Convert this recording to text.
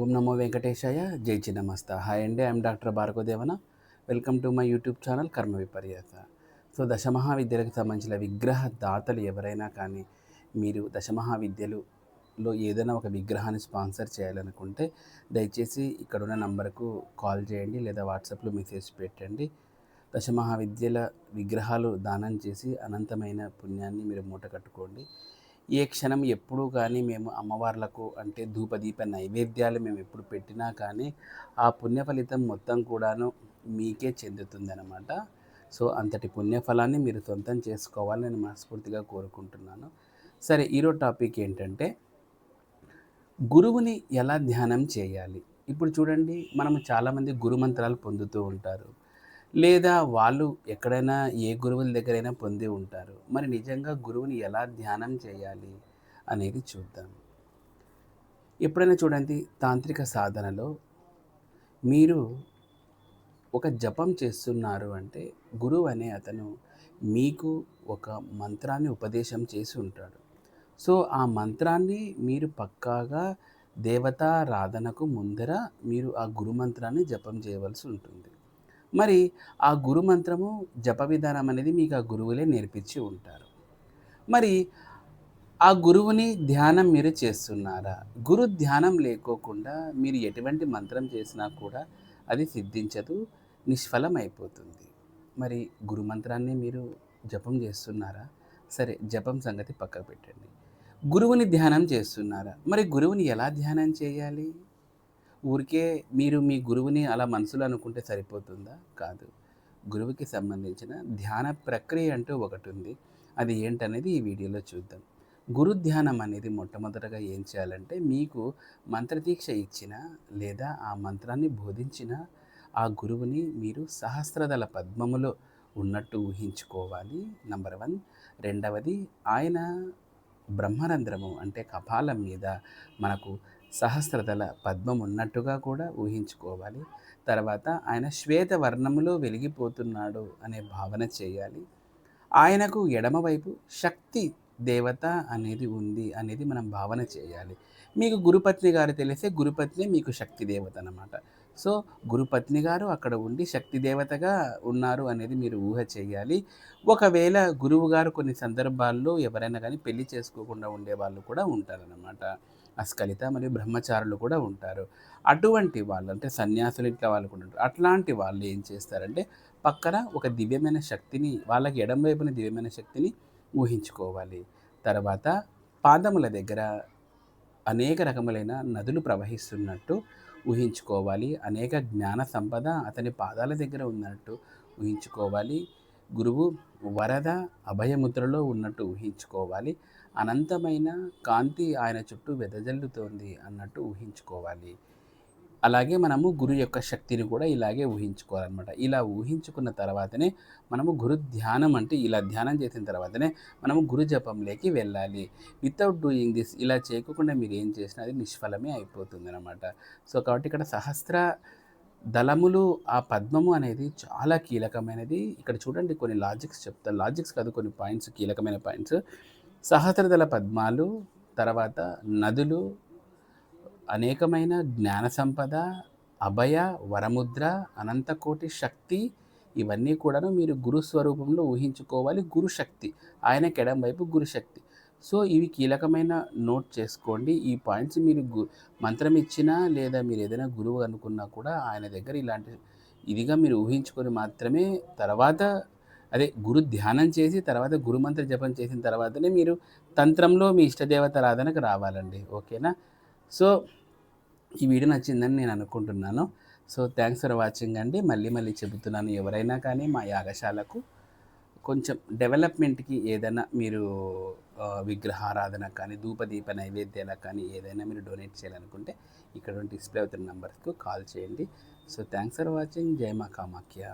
ఓం నమో వెంకటేశాయ. జై చిన్నమస్త. హాయ్ అండి I'm doctor Bhargavadevana. Welcome to my YouTube channel Karma Viparyata. So దశమహావిద్యలకు సంబంధించిన విగ్రహ దాతలు ఎవరైనా కానీ మీరు దశమహావిద్యలులో ఏదైనా ఒక విగ్రహాన్ని స్పాన్సర్ చేయాలనుకుంటే దయచేసి ఇక్కడున్న నంబర్కు కాల్ చేయండి లేదా వాట్సాప్లో మెసేజ్ పెట్టండి. దశమహావిద్యల విగ్రహాలు దానం చేసి అనంతమైన పుణ్యాన్ని మీరు మూట కట్టుకోండి. ఏ క్షణం ఎప్పుడూ కానీ మేము అమ్మవార్లకు అంటే ధూపదీప నైవేద్యాలు మేము ఎప్పుడు పెట్టినా కానీ ఆ పుణ్య ఫలితం మొత్తం కూడాను మీకే చెందుతుందన్నమాట. సో అంతటి పుణ్యఫలాన్ని మీరు సొంతం చేసుకోవాలని నేను మనస్ఫూర్తిగా కోరుకుంటున్నాను. సరే ఈరోజు టాపిక్ ఏంటంటే గురువుని ఎలా ధ్యానం చేయాలి? ఇప్పుడు చూడండి మనం చాలామంది గురుమంత్రాలు పొందుతూ ఉంటారు. లేదా వాళ్ళు ఎక్కడైనా ఏ గురువుల దగ్గరైనా పొంది ఉంటారు. మరి నిజంగా గురువుని ఎలా ధ్యానం చేయాలి అనేది చూద్దాం. ఎప్పుడైనా చూడండి తాంత్రిక సాధనలో మీరు ఒక జపం చేస్తున్నారు అంటే గురువు అనే అతను మీకు ఒక మంత్రాన్ని ఉపదేశం చేసి ఉంటాడు. సో ఆ మంత్రాన్ని మీరు పక్కాగా దేవతారాధనకు ముందర మీరు ఆ గురు మంత్రాన్ని జపం చేయవలసి ఉంటుంది. మరి ఆ గురు మంత్రము జప విధానం అనేది మీకు ఆ గురువులే నేర్పించి ఉంటారు. మరి ఆ గురువుని ధ్యానం మీరు చేస్తున్నారా? గురు ధ్యానం లేకోకుండా మీరు ఎటువంటి మంత్రం చేసినా కూడా అది సిద్ధించదు నిష్ఫలం అయిపోతుంది మరి గురు మంత్రాన్ని మీరు జపం చేస్తున్నారా? సరే జపం సంగతి పక్కకు పెట్టండి. గురువుని ధ్యానం చేస్తున్నారా? మరి గురువుని ఎలా ధ్యానం చేయాలి? ఊరికే మీరు మీ గురువుని అలా మనసులో అనుకుంటే సరిపోతుందా? కాదు. గురువుకి సంబంధించిన ధ్యాన ప్రక్రియ అంటూ ఒకటి ఉంది అది ఏంటనేది ఈ వీడియోలో చూద్దాం. గురు ధ్యానం అనేది మొట్టమొదటగా ఏం చేయాలంటే మీకు మంత్రదీక్ష ఇచ్చిన లేదా ఆ మంత్రాన్ని బోధించిన ఆ గురువుని మీరు సహస్రదళ పద్మములో ఉన్నట్టు ఊహించుకోవాలి. Number one. రెండవది ఆయన బ్రహ్మరంధ్రము అంటే కపాలం మీద మనకు సహస్రదళ పద్మం ఉన్నట్టుగా కూడా ఊహించుకోవాలి. తర్వాత ఆయన శ్వేత వర్ణములో వెలిగిపోతున్నాడు అనే భావన చేయాలి. ఆయనకు ఎడమవైపు శక్తి దేవత అనేది ఉంది అనేది మనం భావన చేయాలి. మీకు గురుపత్ని గారు తెలిసే గురుపత్ని మీకు శక్తి దేవత అనమాట సో గురుపత్ని గారు అక్కడ ఉండి శక్తి దేవతగా ఉన్నారు అనేది మీరు ఊహ చేయాలి. ఒకవేళ గురువు గారు కొన్ని సందర్భాల్లో ఎవరైనా కానీ పెళ్ళి చేసుకోకుండా ఉండే వాళ్ళు కూడా ఉంటారనమాట అస్కలిత మరియు బ్రహ్మచారులు కూడా ఉంటారు. అటువంటి వాళ్ళు అంటే సన్యాసులు ఇట్లా వాళ్ళు కూడా ఉంటారు. అట్లాంటి వాళ్ళు ఏం చేస్తారంటే పక్కన ఒక దివ్యమైన శక్తిని వాళ్ళకి ఎడం వైపున దివ్యమైన శక్తిని ఊహించుకోవాలి. తర్వాత పాదముల దగ్గర అనేక రకములైన నదులు ప్రవహిస్తున్నట్టు ఊహించుకోవాలి. అనేక జ్ఞాన సంపద అతని పాదాల దగ్గర ఉన్నట్టు ఊహించుకోవాలి. గురువు వరద అభయముద్రలో ఉన్నట్టు ఊహించుకోవాలి. అనంతమైన కాంతి ఆయన చుట్టూ వెదజల్లుతోంది అన్నట్టు ఊహించుకోవాలి. అలాగే మనము గురు యొక్క శక్తిని కూడా ఇలాగే ఊహించుకోవాలన్నమాట. ఇలా ఊహించుకున్న తర్వాతనే మనము గురు ధ్యానం అంటే ఇలా ధ్యానం చేసిన తర్వాతనే మనము గురు జపంలోకి వెళ్ళాలి. వితౌట్ డూయింగ్ దిస్ ఇలా చేయకుండా మీరు ఏం చేసినా అది నిష్ఫలమే అయిపోతుంది అనమాట సో కాబట్టి ఇక్కడ సహస్ర దళములు ఆ పద్మము అనేది చాలా కీలకమైనది. ఇక్కడ చూడండి కొన్ని లాజిక్స్ చెప్తా. లాజిక్స్ కాదు కొన్ని పాయింట్స్ కీలకమైన పాయింట్స్ సహస్రదళ పద్మాలు తర్వాత నదులు అనేకమైన జ్ఞాన సంపద అభయ వరముద్ర అనంతకోటి శక్తి ఇవన్నీ కూడాను మీరు గురు స్వరూపంలో ఊహించుకోవాలి. గురు శక్తి. ఆయన ఎడం వైపు గురుశక్తి సో ఇవి కీలకమైన నోట్ చేసుకోండి. ఈ పాయింట్స్ మీరు గు మంత్రం ఇచ్చినా లేదా మీరు ఏదైనా గురువు అనుకున్నా కూడా ఆయన దగ్గర ఇలాంటి ఇదిగా మీరు ఊహించుకొని మాత్రమే తర్వాత అదే గురు ధ్యానం చేసి తర్వాత గురుమంత్ర జపం చేసిన తర్వాతనే మీరు తంత్రంలో మీ ఇష్టదేవత ఆరాధనకు రావాలండి. ఓకేనా? సో ఈ వీడియో నచ్చిందని నేను అనుకుంటున్నాను. సో థ్యాంక్స్ ఫర్ వాచింగ్ అండి. మళ్ళీ మళ్ళీ చెబుతున్నాను ఎవరైనా కానీ మా యాగశాలకు కొంచెం డెవలప్మెంట్కి ఏదైనా మీరు విగ్రహారాధన కానీ ధూపదీప నైవేద్యాలకు కానీ ఏదైనా మీరు డొనేట్ చేయాలనుకుంటే ఇక్కడ డిస్ప్లే అవుతున్న నెంబర్స్కు కాల్ చేయండి. So thanks for watching. జై మా కామాఖ్య